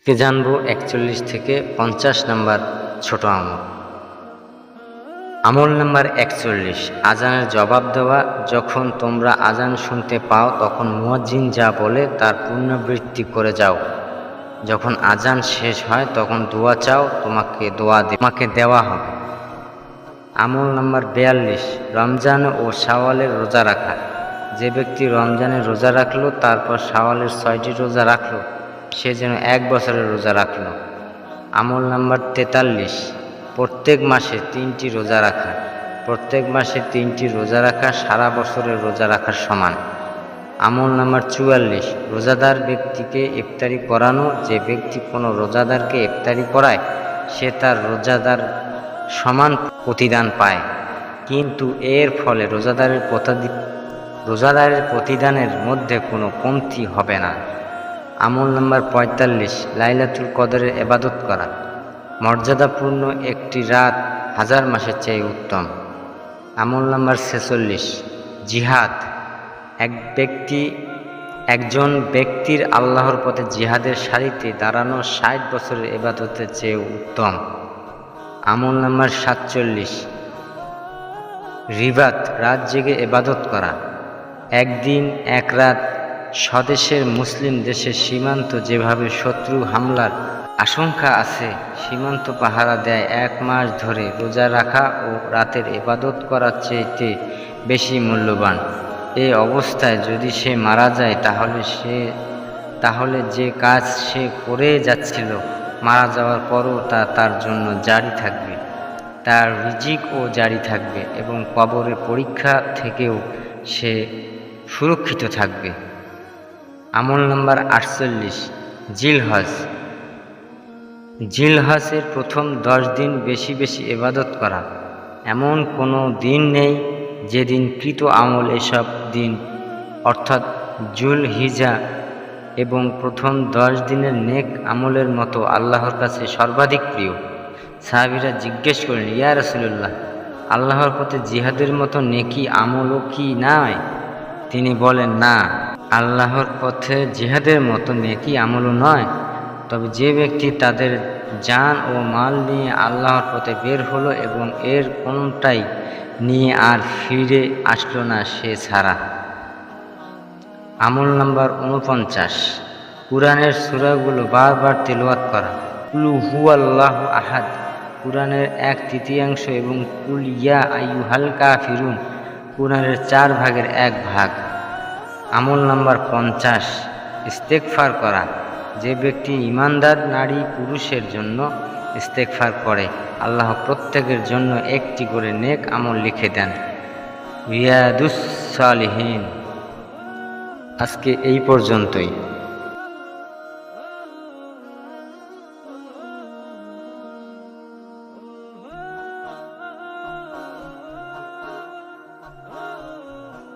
আজকে জানব একচল্লিশ থেকে পঞ্চাশ নাম্বার ছোট আমল। আমল নাম্বার একচল্লিশ, আজানের জবাব দেওয়া। যখন তোমরা আজান শুনতে পাও, তখন মুয়াজ্জিন যা বলে তার পুনরাবৃত্তি করে যাও। যখন আজান শেষ হয়, তখন দোয়া চাও, তোমাকে দোয়া তোমাকে দেওয়া হবে। আমল নাম্বার বিয়াল্লিশ, রমজান ও শাওয়ালের রোজা রাখা। যে ব্যক্তি রমজানে রোজা রাখল, তারপর শাওয়ালের ছয়টি রোজা রাখল সে যেন এক বছরের রোজা রাখল। আমল নাম্বার তেতাল্লিশ। প্রত্যেক মাসে তিনটি রোজা রাখা। প্রত্যেক মাসে তিনটি রোজা রাখা সারা বছরের রোজা রাখার সমান। আমল নাম্বার চুয়াল্লিশ। রোজাদার ব্যক্তিকে ইফতারি করানো। যে ব্যক্তি কোনো রোজাদারকে ইফতারি করায়, সে তার রোজাদার সমান প্রতিদান পায়। কিন্তু এর ফলে রোজাদারের প্রতাদি- রোজাদারের প্রতিদানের মধ্যে কোনো কমতি হবে না। আমল নাম্বার পঁয়তাল্লিশ, লাইলাতুল কদরের এবাদত করা। মর্যাদাপূর্ণ একটি রাত হাজার মাসের চেয়ে উত্তম। আমল নাম্বার ছেচল্লিশ, জিহাদ। এক ব্যক্তি, একজন ব্যক্তির আল্লাহর পথে জিহাদের সারিতে দাঁড়ানো ষাট বছরের এবাদতের চেয়ে উত্তম। আমল নাম্বার সাতচল্লিশ, রিবাত, রাত জেগে এবাদত করা। একদিন, এক রাত স্বদেশের মুসলিম দেশের সীমান্ত যেভাবে শত্রু হামলার আশঙ্কা আছে, সীমান্ত পাহারা দেয় এক মাস ধরে রোজা রাখা ও রাতের এবাদত করার চেয়েতে বেশি মূল্যবান। এই অবস্থায় যদি সে মারা যায়, তাহলে সে, তাহলে যে কাজ সে করে যাচ্ছিল, মারা যাওয়ার পরও তা তার জন্য জারি থাকবে। তার রিজিকও জারি থাকবে এবং কবরের পরীক্ষা থেকেও সে সুরক্ষিত থাকবে। আমল নাম্বার আটচল্লিশ, জিলহজ। জিলহজের প্রথম দশ দিন বেশি বেশি এবাদত করা। এমন কোনো দিন নেই যেদিন কৃত আমল এসব দিন, অর্থাৎ জুল হিজা এবং প্রথম দশ দিনের নেক আমলের মতো আল্লাহর কাছে সর্বাধিক প্রিয়। সাহাবিরা জিজ্ঞেস করলেন, ইয়া রসুল্লাহ আল্লাহর পথে জিহাদের মতো নেকি আমলও কি নয় তিনি বলেন, না। আল্লাহর পথে জিহাদের মতো নেকি আমলও নয়। তবে যে ব্যক্তি তাদের যান ও মাল নিয়ে আল্লাহর পথে বের হলো এবং এর কোনটাই নিয়ে আর ফিরে আসলো না, সে ছাড়া। আমল নাম্বার উনপঞ্চাশ। কোরআনের সূরাগুলো বারবার তেলোয়াত করা। কুলু হু আল্লাহ আহাদ। কোরআনের এক তৃতীয়াংশ এবং কুল ইয়া আয়ু হালকা ফিরুন কোরআনের চার ভাগের এক ভাগ। আমল নাম্বার পঞ্চাশ ইস্তেকফার করা। যে ব্যক্তি ইমানদার নারী পুরুষের জন্য ইস্তেকফার করে, আল্লাহ প্রত্যেকের জন্য একটি করে নেক আমল লিখে দেন। রিয়াদুস সালিহীন। আজকে এই পর্যন্তই।